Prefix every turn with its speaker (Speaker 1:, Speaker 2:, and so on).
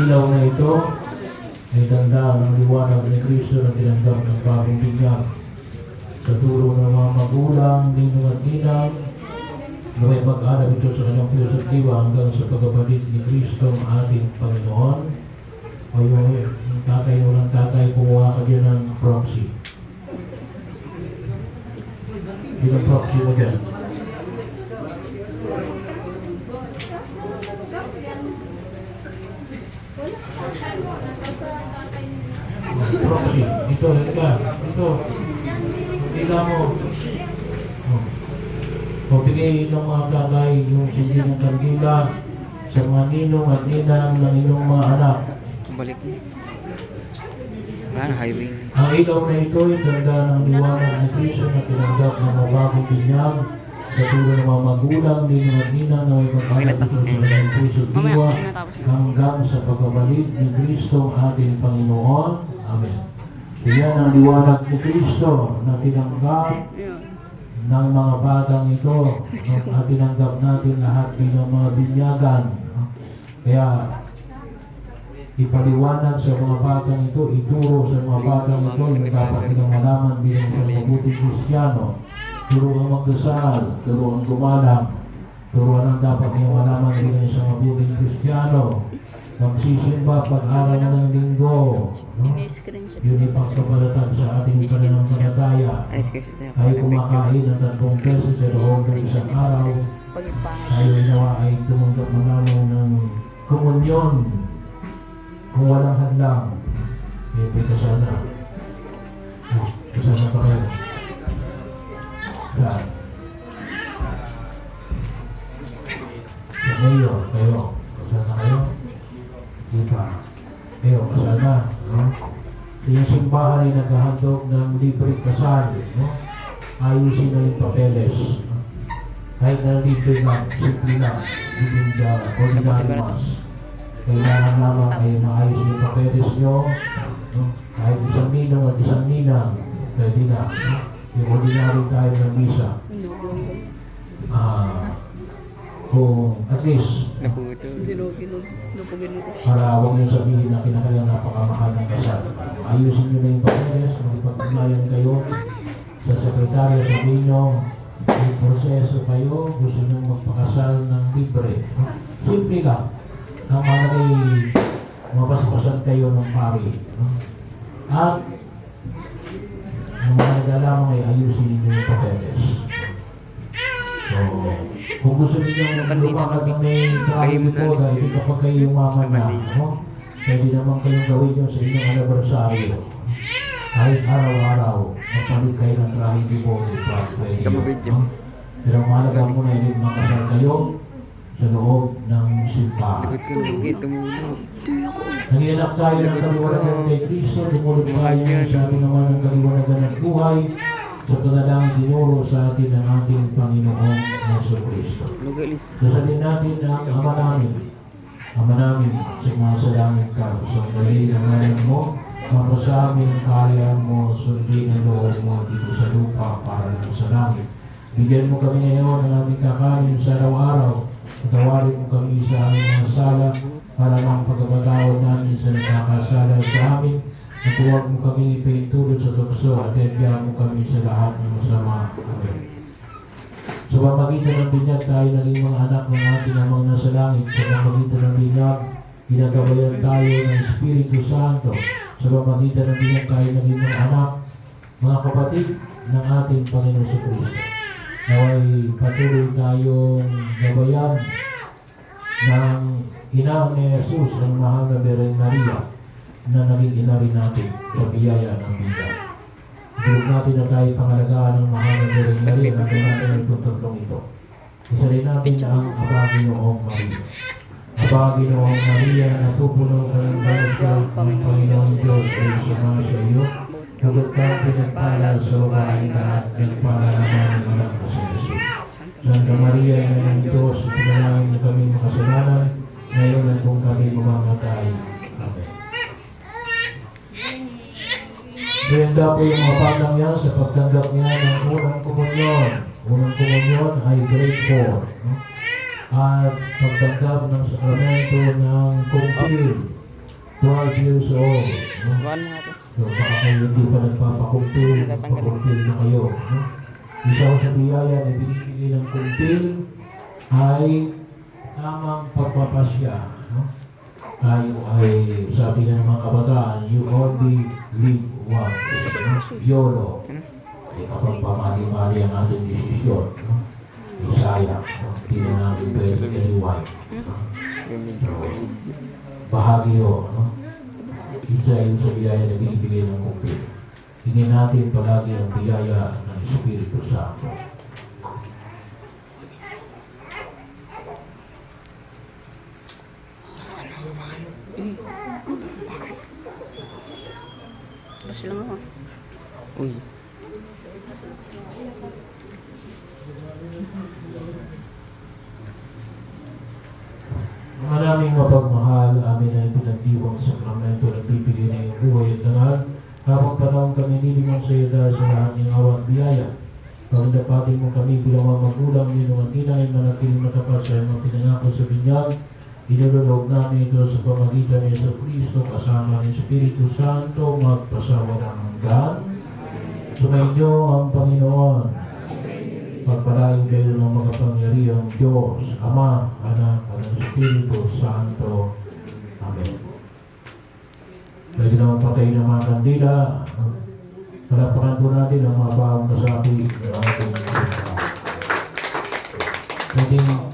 Speaker 1: ilaw na ito ay tanda ng liwanag ni Kristo na tinanggap ng bagong binyag. Sa turo ng mga magulang, ninong at ninang, Gawin mag-aral ito sa kanyang puso at diwa hanggang sa pagkabalik ni Kristo ang ating Panginoon. O yung yung tatay mo ng tatay, kumuha ka dyan ng proxy. Yung proxy mo dyan. Proxy. Ito, halika. Ito. Tila mo. Oh. O bigay ng mga tatay yung sindi ng kandila sa mga ninong at ninang ng inyong mga anak.
Speaker 2: Balik mo. Na, highway.
Speaker 1: Ang ilaw na ito ay ganda ng liwanag ni Kristo na tinanggap ng mga bagong binyag sa tulong ng mga magulang, ninong at ninang na may sa kanyang puso diwa hanggang sa pagbabalik ni Kristo ating Panginoon. Amen. Iyan ang liwanag ni Kristo na tinanggap ng mga batang ito at tinanggap natin lahat bilang mga binyagan. Kaya ipaliwanag sa mga batang ito, ituro sa mga batang ito yung dapat nilang malaman bilang isang mabuting Kristiyano. Turuan magdasal, turuan gumalang, turuan ang dapat nilang malaman bilang isang mabuting Kristiyano. Magsisimba pag-araw ng linggo. No? Yun yung pagkabalatan sa ating pananampalataya.
Speaker 2: Ay, na
Speaker 1: kumakain ng tatlong beses sa loob ng isang araw. Tayo nawa ay tumanggap manalo ng komunyon. Kung walang hadlang, eh, pwede sana. Oh, kasama pa kayo. Saan? Sa mayor, kayo. Kasama kayo? Di ba? Kayo, kasama. No? Yung simbahan ay naghahandog ng libre kasal. No? Ayusin na yung papeles. No? Kahit na libre lang, simple lang, within the ordinary mass. Kailangan lamang ay maayos yung papeles nyo. No? Kahit isang ninong at isang ninang, pwede na. No? Yung ordinary tayo ng misa. Ah, kung at least para huwag niyo sabihin na kinakailangan napakamahal ng kasal. Ayusin niyo na yung papeles, magpagpaglayan kayo sa sekretarya, sabihin niyo, may proseso kayo, gusto niyo magpakasal ng libre. Simple lang. Ang malagay, mapaspasan kayo ng pari. At, naglalamang ay ayusin niyo yung papeles. So, kung gusto lumakad ng may
Speaker 2: mo na
Speaker 1: traffic code, ay kapag kayo umaman na, no? Pwede naman kayong gawin yun sa inyong anibersaryo. Kahit araw-araw, magpalit kayo ng po, di ba? Pwede yun, no? Pero mahalaga muna ay makasal kayo sa loob ng simbahan.
Speaker 2: Likod ko lagi, tumulog.
Speaker 1: Nangianak tayo ng kaliwanagan kay Kristo, tumulog tayo sa ating naman ng kaliwanagan ng buhay sa kadalang dinuro sa atin ng ating Panginoong Yeso Kristo. Dasalin natin ang Ama namin. Ama namin, sumasalangit ka. Sandali ang ngayon mo, mapa sa amin kaya mo, sundin ang loob mo dito sa lupa para lang sa langit. Bigyan mo kami ngayon ng aming kakanin sa araw-araw. Patawarin mo kami sa aming mga sala para lang pagkamatawad namin sa nagkakasala sa amin. At huwag mo kami ipaintulot sa tukso at hediyan mo kami sa lahat ng masama. Amen. Sa pamagitan ng binyag, tayo naging mga anak ng ating amang nasa langit. Sa pamagitan ng binyag, ginagabayan tayo ng Espiritu Santo. Sa pamagitan ng binyag, tayo naging mga anak, mga kapatid ng ating Panginoon sa Kristo. Naway patuloy tayong gabayan ng ina ni Jesus, ang mahal na Beren Maria, na naging ina rin natin sa biyaya ng binyag. Tulog natin na tayo pangalagaan ng mahal na Beren Maria na natin ang tututlong ito. Isa rin natin ang Abaginoong Maria. Abaginoong Maria na pupuno ng banasya ng Panginoong Diyos ay suma sa iyo. Ka pinagpala sa babae lahat ng panalaman ng anak ko sa Jesus. Santa Maria, ina ng Diyos, ipanalangin mo kami makasalanan, ngayon at kung kami mamamatay. Amen. Ganda po yung mga batang yan sa pagtanggap niya ng unang komunyon. Unang komunyon ay grade 4. No? At pagtanggap ng sakramento ng kungkil 12 years old. No? So, baka kayo hindi pa nagpapakumpil, pakumpil na kayo. No? Isa ko sa biyaya na binibigay ng kumpil ay tamang pagpapasya. No? Tayo ay, sabi ng mga kabataan, you only live once. No? YOLO. Ay kapag pamali-mali ang ating desisyon, no? Isaya, no? hindi na namin pwede kaliway. No? bahagi ho, no? Isa yun sa biyaya na binibigay ng kumpil. Hingin natin palagi ang biyaya ng Espiritu Santo.
Speaker 3: Basta lang ako.
Speaker 2: Uy.
Speaker 1: Maraming mapagmahal, amin ay pinagdiwang sakramento pipili na iyong buhay at dangal. Habang panahon kami nilingang sa iyo dahil sa lahat ng awa at biyaya. Pagdapatin mo kami bilang mga magulang ni nung ina ay manatiling matapat sa iyong mga pinangako sa binyag. Inululog namin ito sa pamagitan ni Yeso Cristo kasama ng Espiritu Santo magpasawa ng hanggan. Sumainyo ang Panginoon. Pagpalain kayo ng makapangyarihang Diyos, Ama, Anak, at Espiritu Santo. Naman patayin ng mga kandila. Palapakan po natin ang mga bahang kasabi ng ating Pwedeng